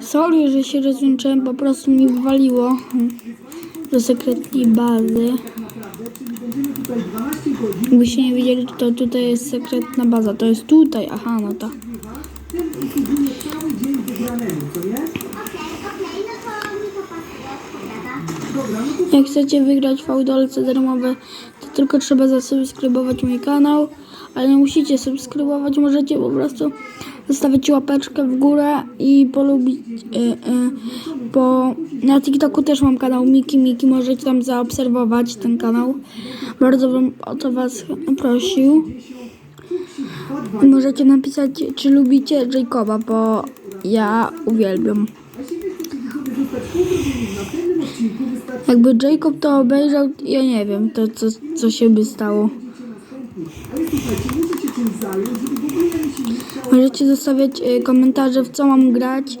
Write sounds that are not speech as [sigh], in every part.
Sorry, że się rozłączyłem, po prostu mi wywaliło do sekretnej bazy. Jakbyście nie wiedzieli, to tutaj jest sekretna baza. To jest tutaj, aha, no to Jak chcecie wygrać fałdolce darmowe, to tylko trzeba zasubskrybować mój kanał, ale nie musicie subskrybować, możecie po prostu zostawić łapeczkę w górę i polubić, y, bo na TikToku też mam kanał Miki Miki, możecie tam zaobserwować ten kanał. Bardzo bym o to was prosił. Możecie napisać, czy lubicie Jacoba, bo ja uwielbiam. Jakby Jacob to obejrzał, ja nie wiem, to co, co się by stało. Możecie zostawiać e, komentarze, w co mam grać,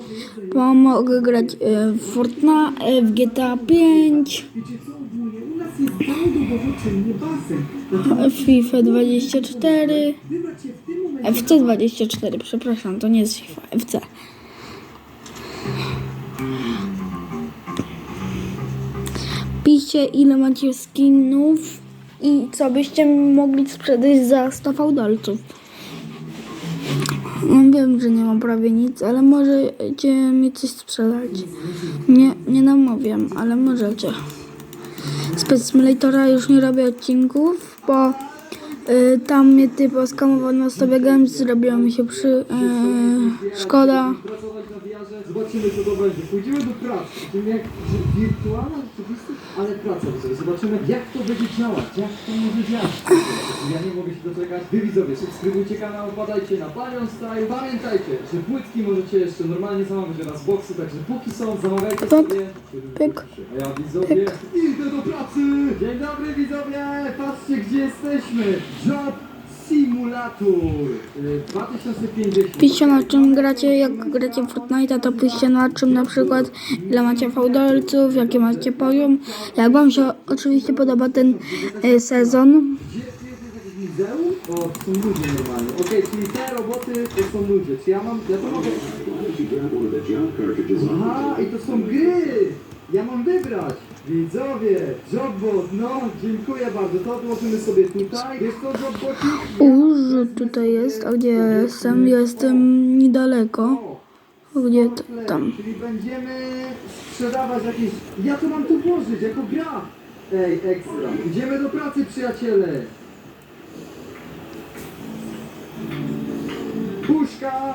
bo mogę grać e, w Fortnite, e, w GTA 5, Wiecie co, ogólnie u nas jest bardzo czynny basen. Dlatego w FIFA 24, wybrać się w tym momencie FC 24, przepraszam, to nie jest FIFA, FC. Piszcie ile macie skinów i co byście mogli sprzedać za 100 fałdolców. No wiem, że nie mam prawie nic, ale możecie mi coś sprzedać. Nie, nie namawiam, ale możecie. Z Pet Simulatora już nie robię odcinków, bo y, tam mnie typ oskamował na stopie games, zrobiło mi się przy... Y, szkoda. zobaczymy co to będzie. Pójdziemy do pracy, wirtualna rzeczywistość, ale praca widzowie. Zobaczymy jak to będzie działać, jak to może działać. Ja nie mogę się doczekać. Wy widzowie, subskrybujcie kanał, wpadajcie na Panion Style. Pamiętajcie, że płytki możecie jeszcze normalnie zamawiać oraz boxy, także póki są, zamawiajcie sobie. pyk, A ja widzowie, idę do pracy! Dzień dobry widzowie, patrzcie gdzie jesteśmy. Job Simulator y, 2050. Piszcie na czym gracie, jak gracie w Fortnite, to piszcie na czym na przykład ile macie fałdolców, jakie macie poziom. Jak wam się oczywiście podoba ten y, sezon, muzeum? O, to są ludzie normalnie. Okej, czyli te roboty to są ludzie. Czy ja mam, ja to mogę... Aha, i to są gry! Ja mam wybrać! Widzowie, Jobbot, no, dziękuję bardzo. To odłożymy sobie tutaj. Jest to Jobbocik? Uż, tutaj jest, a gdzie jestem? Jestem niedaleko. Gdzie to, tam? Czyli będziemy sprzedawać jakieś... Ja to mam tu włożyć, jako gra! Ej, ekstra. Idziemy do pracy, przyjaciele!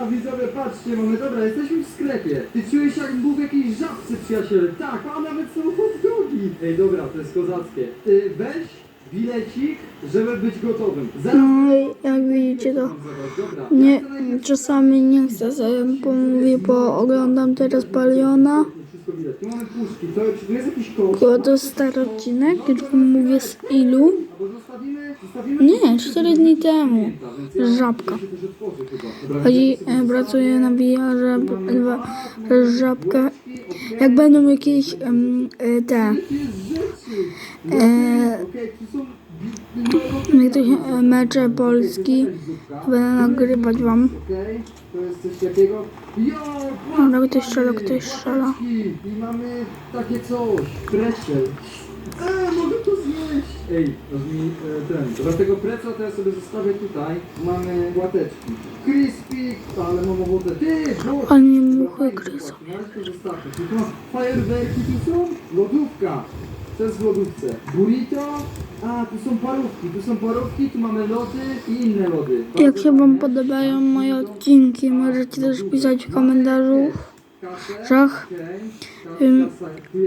Widzowie, patrzcie, mamy, dobra, jesteśmy w sklepie. Ty czujesz jak był w jakiejś żabce, przyjaciele. Tak, a nawet są hot dogi. Ej, dobra, to jest kozackie. Ty weź bilecik, żeby być gotowym. Zaraz... No i jak widzicie to Dobra, nie, czasami nie chcę sobie pomówię, bo oglądam teraz Paliona. Wszystko widać. Tu mamy puszki, to, czy tu jest jakiś kosz? To stary odcinek, tylko mówię z ilu. Albo zostawimy Nie, 4 dni temu. Żabka. Chodzi, e, pracuję na przez żabkę. Jak będą jakieś e, te, e, no, jakieś e, mecze Polski, będę nagrywać wam. Dobra, ktoś strzela, ktoś strzela. I mamy takie coś. Pretzel. Eee, mogę to zjeść. Ej, mi e, ten. Dobra, tego preca to ja sobie zostawię tutaj. Mamy łateczki. Crispy, ale mam ochotę. Ty, bo... Ale mnie muchy gryzą. Fajerwerki tu są? Lodówka. Co jest w lodówce? Burrito? A, tu są parówki. Tu są parówki, tu mamy lody i inne lody. Jak się wam podobają moje odcinki, możecie też pisać w komentarzu. Ym,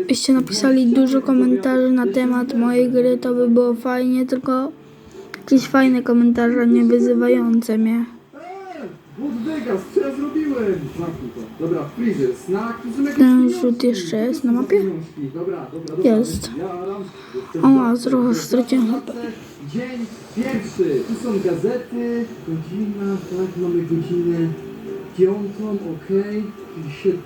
Byście napisali dużo komentarzy na temat mojej gry, to by było fajnie, tylko jakieś fajne komentarze, nie wyzywające mnie. Ten rzut jeszcze jest na mapie? Jest. O, trochę straciłem HP. Dzień pierwszy. Tu są gazety. Godzina, tak, mamy godzinę piątą, okej. Okay.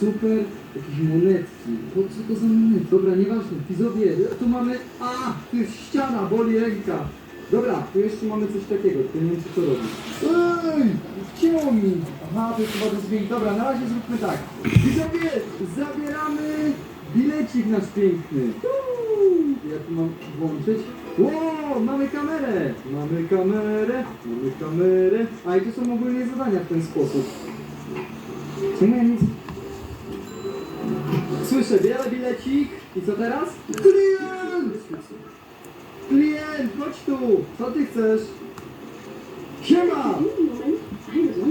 Super. Jakieś monetki. Po co to za monetki? Dobra, nieważne. Widzowie, tu mamy... A, tu jest ściana, boli ręka. Dobra, tu jeszcze mamy coś takiego, tylko nie wiem co to robi. Ej, wcięło mi. Aha, to jest chyba do dźwięk. Dobra, na razie zróbmy tak. Widzowie, zabieramy bilecik nasz piękny. Ja tu mam włączyć. Ło, mamy kamerę. Mamy kamerę, mamy kamerę. A i to są ogólnie zadania w ten sposób. Czemu ja nic... Słyszę, biorę bilecik. I co teraz? Klient! Klient, chodź tu! Co ty chcesz? Siema!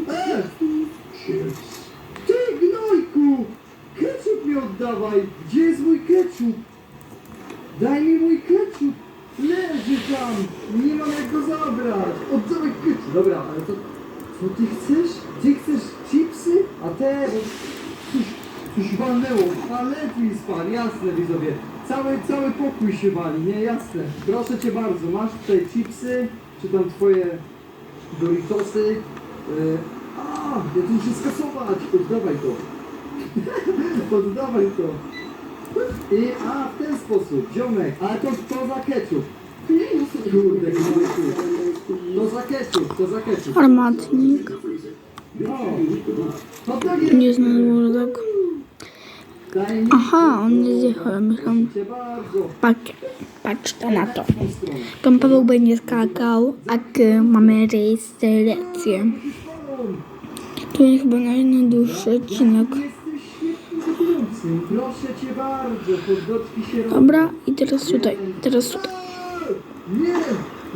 E! Ty gnojku! Ketchup mi oddawaj! Gdzie jest mój ketchup? Daj mi mój ketchup! Leży tam! Nie mam jak go zabrać! Oddawaj ketchup! Dobra, ale to... Co ty chcesz? Ty chcesz chipsy? A te... Coś, coś walnęło. Paletni spadł, jasne widzowie. Cały, cały pokój się wali, nie? Jasne. Proszę cię bardzo, masz tutaj chipsy, czy tam twoje Doritosy. Yy, a, ja tu muszę skasować. Oddawaj to. [laughs] Oddawaj to. I, a, w ten sposób, ziomek. Ale to, to za ketchup. Kurde, kurde. To za ketchup, to za ketchup. Armatnik. O, to tak Nie znam mi Aha, on nie zjechał. Bardzo. patrz, patrz to na to. Tam Paweł będzie skakał, a ty mamy rejestrację. To jest chyba najdłuższy odcinek. Proszę cię bardzo, podgoczki się robią. Dobra, i teraz tutaj, teraz tutaj. Nie,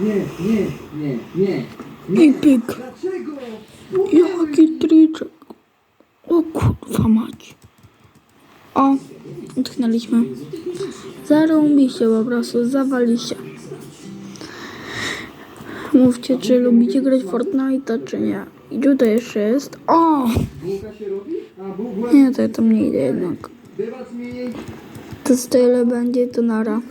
nie, nie, nie, nie, nie. I pyk. Dlaczego? Jaki tryczek. O kurwa mać. O, utknęliśmy. Zarąbiście po prostu, zawaliście. Mówcie, czy lubicie grać w Fortnite'a, czy nie. I tutaj jeszcze jest. O! Nie, to ja tam nie idę jednak. To z tyle będzie, to nara.